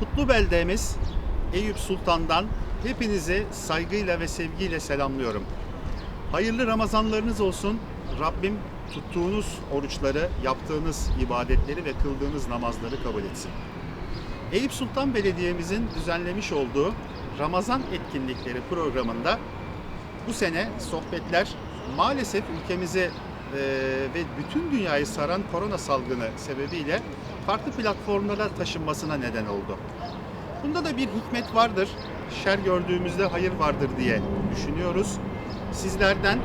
Kutlu beldemiz Eyüp Sultan'dan hepinizi saygıyla ve sevgiyle selamlıyorum. Hayırlı Ramazanlarınız olsun. Rabbim tuttuğunuz oruçları, yaptığınız ibadetleri ve kıldığınız namazları kabul etsin. Eyüp Sultan Belediye'mizin düzenlemiş olduğu Ramazan etkinlikleri programında bu sene sohbetler maalesef ülkemizi e, ve bütün dünyayı saran korona salgını sebebiyle farklı platformlara taşınmasına neden oldu. Bunda da bir hikmet vardır. Şer gördüğümüzde hayır vardır diye düşünüyoruz. Sizlerden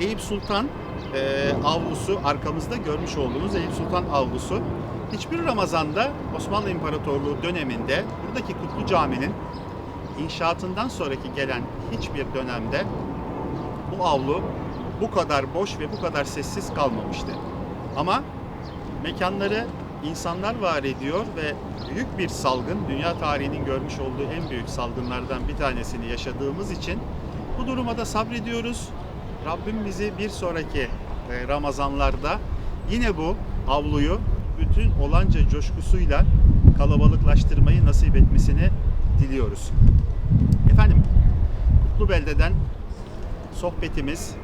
Eyüp Sultan e, avlusu, arkamızda görmüş olduğunuz Eyüp Sultan avlusu hiçbir Ramazan'da Osmanlı İmparatorluğu döneminde buradaki Kutlu Cami'nin inşaatından sonraki gelen hiçbir dönemde bu avlu bu kadar boş ve bu kadar sessiz kalmamıştı. Ama mekanları insanlar var ediyor ve büyük bir salgın, dünya tarihinin görmüş olduğu en büyük salgınlardan bir tanesini yaşadığımız için bu duruma da sabrediyoruz. Rabbim bizi bir sonraki e, Ramazanlarda yine bu avluyu bütün olanca coşkusuyla kalabalıklaştırmayı nasip etmesini diliyoruz. Efendim, Kutlu Belde'den sohbetimiz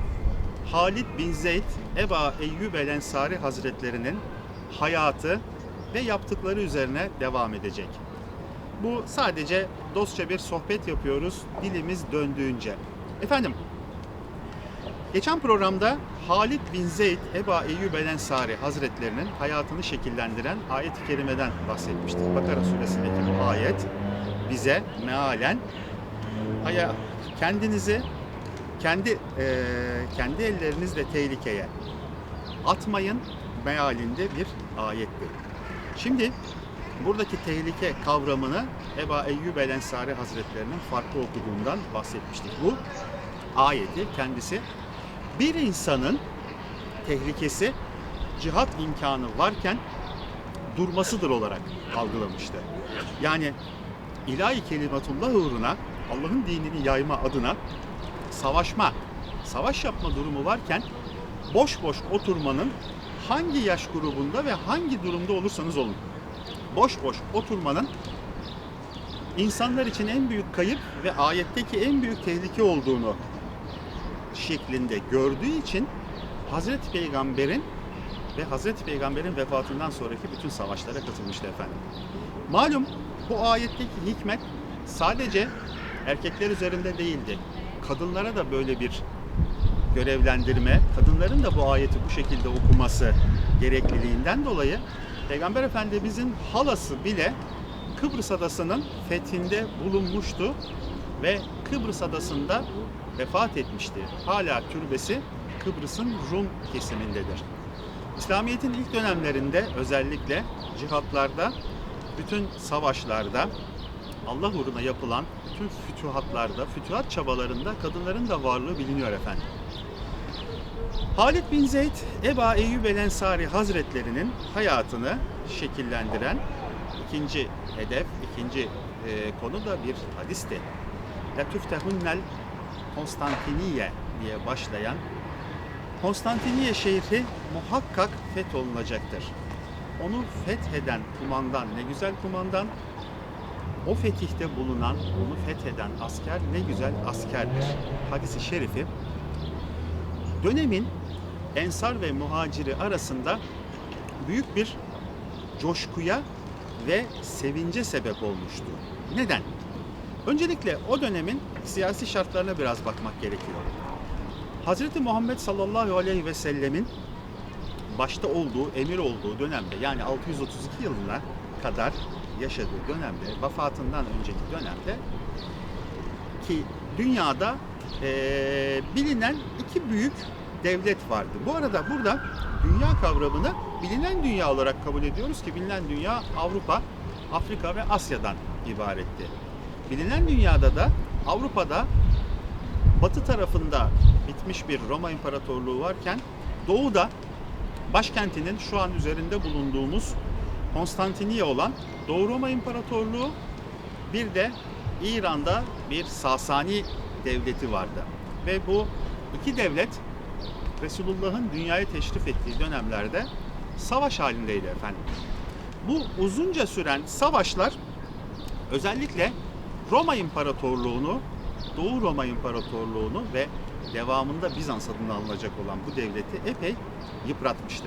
Halid bin Zeyd Eba Eyyub el Ensari Hazretlerinin hayatı ve yaptıkları üzerine devam edecek. Bu sadece dostça bir sohbet yapıyoruz dilimiz döndüğünce. Efendim, geçen programda Halid bin Zeyd Eba Eyyub el Ensari Hazretlerinin hayatını şekillendiren ayet-i kerimeden bahsetmiştik. Bakara suresindeki bu ayet bize mealen aya kendinizi kendi eee, kendi ellerinizle tehlikeye atmayın mealinde bir ayettir. Şimdi buradaki tehlike kavramını Eba Eyyub el Ensari Hazretlerinin farklı okuduğundan bahsetmiştik. Bu ayeti kendisi bir insanın tehlikesi cihat imkanı varken durmasıdır olarak algılamıştı. Yani ilahi kelimatullah uğruna Allah'ın dinini yayma adına savaşma, savaş yapma durumu varken boş boş oturmanın hangi yaş grubunda ve hangi durumda olursanız olun. Boş boş oturmanın insanlar için en büyük kayıp ve ayetteki en büyük tehlike olduğunu şeklinde gördüğü için Hazreti Peygamber'in ve Hazreti Peygamber'in vefatından sonraki bütün savaşlara katılmıştı efendim. Malum bu ayetteki hikmet sadece erkekler üzerinde değildi. Kadınlara da böyle bir görevlendirme, kadınların da bu ayeti bu şekilde okuması gerekliliğinden dolayı Peygamber Efendimizin halası bile Kıbrıs adasının fethinde bulunmuştu ve Kıbrıs adasında vefat etmişti. Hala türbesi Kıbrıs'ın Rum kesimindedir. İslamiyet'in ilk dönemlerinde özellikle cihatlarda, bütün savaşlarda Allah uğruna yapılan bütün fütuhatlarda, fütuhat çabalarında kadınların da varlığı biliniyor efendim. Halid bin Zeyd, Eba Eyyub el Ensari Hazretlerinin hayatını şekillendiren ikinci hedef, ikinci e, konu da bir hadisti. La tuftehunnel Konstantiniye diye başlayan Konstantiniye şehri muhakkak fetholunacaktır. Onu fetheden kumandan, ne güzel kumandan, o fetihte bulunan, onu fetheden asker ne güzel askerdir. Hadisi şerifi dönemin ensar ve muhaciri arasında büyük bir coşkuya ve sevince sebep olmuştu. Neden? Öncelikle o dönemin siyasi şartlarına biraz bakmak gerekiyor. Hazreti Muhammed sallallahu aleyhi ve sellemin başta olduğu, emir olduğu dönemde yani 632 yılına kadar yaşadığı dönemde, vefatından önceki dönemde ki dünyada eee, bilinen iki büyük devlet vardı. Bu arada burada dünya kavramını bilinen dünya olarak kabul ediyoruz ki bilinen dünya Avrupa, Afrika ve Asya'dan ibaretti. Bilinen dünyada da Avrupa'da batı tarafında bitmiş bir Roma İmparatorluğu varken doğuda başkentinin şu an üzerinde bulunduğumuz Konstantiniye olan Doğu Roma İmparatorluğu bir de İran'da bir Sasani devleti vardı. Ve bu iki devlet Resulullah'ın dünyaya teşrif ettiği dönemlerde savaş halindeydi efendim. Bu uzunca süren savaşlar özellikle Roma İmparatorluğunu, Doğu Roma İmparatorluğunu ve devamında Bizans adını alınacak olan bu devleti epey yıpratmıştı.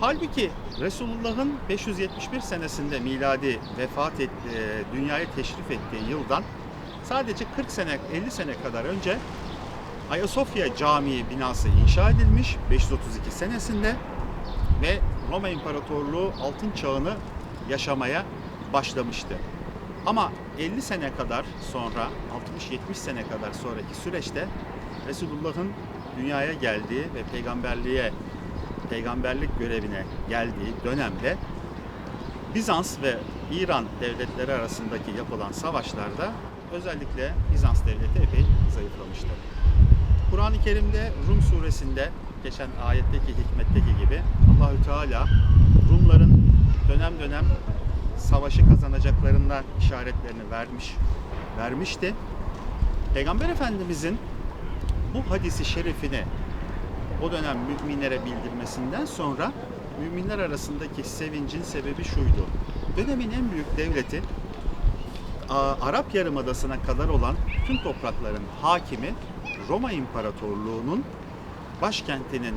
Halbuki Resulullah'ın 571 senesinde miladi vefat et, e, dünyaya teşrif ettiği yıldan sadece 40 sene 50 sene kadar önce Ayasofya Camii binası inşa edilmiş 532 senesinde ve Roma İmparatorluğu altın çağını yaşamaya başlamıştı. Ama 50 sene kadar sonra, 60-70 sene kadar sonraki süreçte Resulullah'ın dünyaya geldiği ve peygamberliğe, peygamberlik görevine geldiği dönemde Bizans ve İran devletleri arasındaki yapılan savaşlarda özellikle Bizans devleti epey zayıflamıştı. Kur'an-ı Kerim'de Rum suresinde geçen ayetteki hikmetteki gibi Allahü Teala Rumların dönem dönem savaşı kazanacaklarından işaretlerini vermiş vermişti. Peygamber Efendimizin bu hadisi şerifini o dönem müminlere bildirmesinden sonra müminler arasındaki sevincin sebebi şuydu. Dönemin en büyük devleti Arap Yarımadası'na kadar olan tüm toprakların hakimi Roma İmparatorluğu'nun başkentinin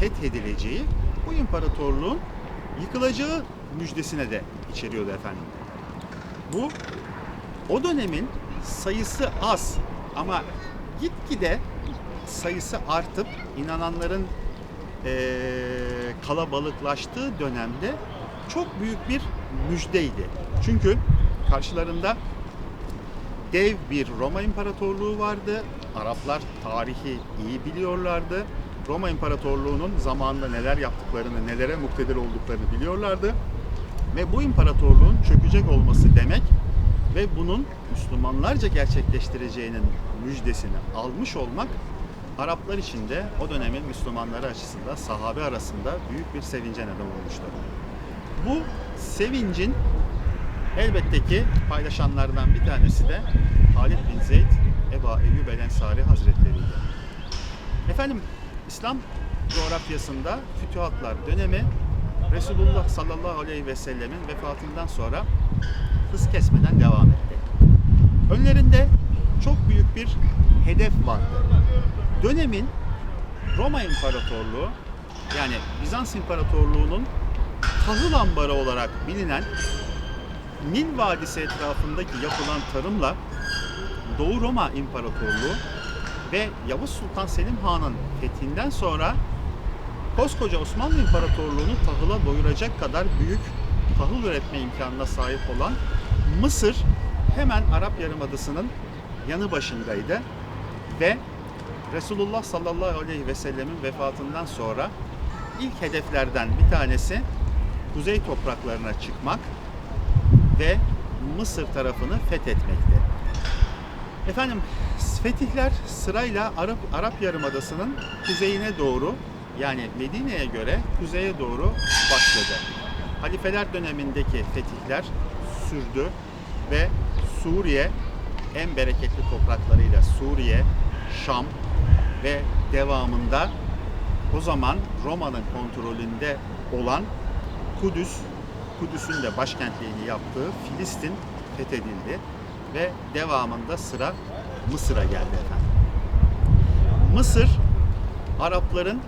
fethedileceği, bu imparatorluğun yıkılacağı müjdesine de içeriyordu efendim. Bu o dönemin sayısı az ama gitgide sayısı artıp inananların eee, kalabalıklaştığı dönemde çok büyük bir müjdeydi. Çünkü karşılarında dev bir Roma İmparatorluğu vardı. Araplar tarihi iyi biliyorlardı. Roma İmparatorluğu'nun zamanında neler yaptıklarını, nelere muktedir olduklarını biliyorlardı. Ve bu imparatorluğun çökecek olması demek ve bunun Müslümanlarca gerçekleştireceğinin müjdesini almış olmak Araplar için de o dönemin Müslümanları açısından sahabe arasında büyük bir sevince neden olmuştu. Bu sevincin elbette ki paylaşanlardan bir tanesi de Halid bin Zeyd Eba Eyyub el Ensari Hazretleri'ydi. Efendim İslam coğrafyasında fütühatlar dönemi Resulullah sallallahu aleyhi ve sellemin vefatından sonra hız kesmeden devam etti. Önlerinde çok büyük bir hedef vardı. Dönemin Roma İmparatorluğu yani Bizans İmparatorluğu'nun tahıl ambarı olarak bilinen Nil Vadisi etrafındaki yapılan tarımla Doğu Roma İmparatorluğu ve Yavuz Sultan Selim Han'ın fethinden sonra koskoca Osmanlı İmparatorluğu'nu tahıla doyuracak kadar büyük tahıl üretme imkanına sahip olan Mısır hemen Arap Yarımadası'nın yanı başındaydı ve Resulullah sallallahu aleyhi ve sellemin vefatından sonra ilk hedeflerden bir tanesi kuzey topraklarına çıkmak ve Mısır tarafını fethetmekti. Efendim fetihler sırayla Arap, Arap Yarımadası'nın kuzeyine doğru yani Medine'ye göre kuzeye doğru başladı. Halifeler dönemindeki fetihler sürdü ve Suriye en bereketli topraklarıyla Suriye, Şam ve devamında o zaman Roma'nın kontrolünde olan Kudüs, Kudüs'ün de başkentliğini yaptığı Filistin fethedildi ve devamında sıra Mısır'a geldi efendim. Mısır Arapların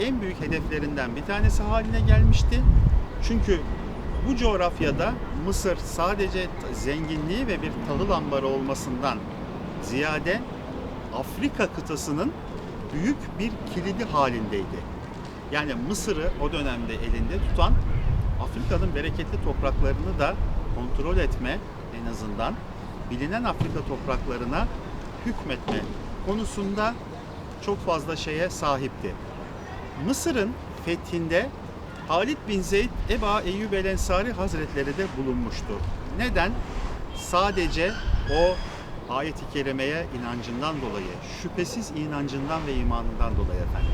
en büyük hedeflerinden bir tanesi haline gelmişti. Çünkü bu coğrafyada Mısır sadece zenginliği ve bir tahıl ambarı olmasından ziyade Afrika kıtasının büyük bir kilidi halindeydi. Yani Mısır'ı o dönemde elinde tutan Afrika'nın bereketli topraklarını da kontrol etme en azından bilinen Afrika topraklarına hükmetme konusunda çok fazla şeye sahipti. Mısır'ın fethinde Halid bin Zeyd Eba Eyyub el Ensari Hazretleri de bulunmuştu. Neden? Sadece o ayet-i kerimeye inancından dolayı, şüphesiz inancından ve imanından dolayı efendim.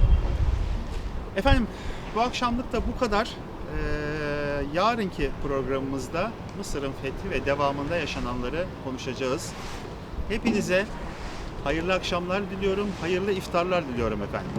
Efendim bu akşamlık da bu kadar. Ee, yarınki programımızda Mısır'ın fethi ve devamında yaşananları konuşacağız. Hepinize hayırlı akşamlar diliyorum, hayırlı iftarlar diliyorum efendim.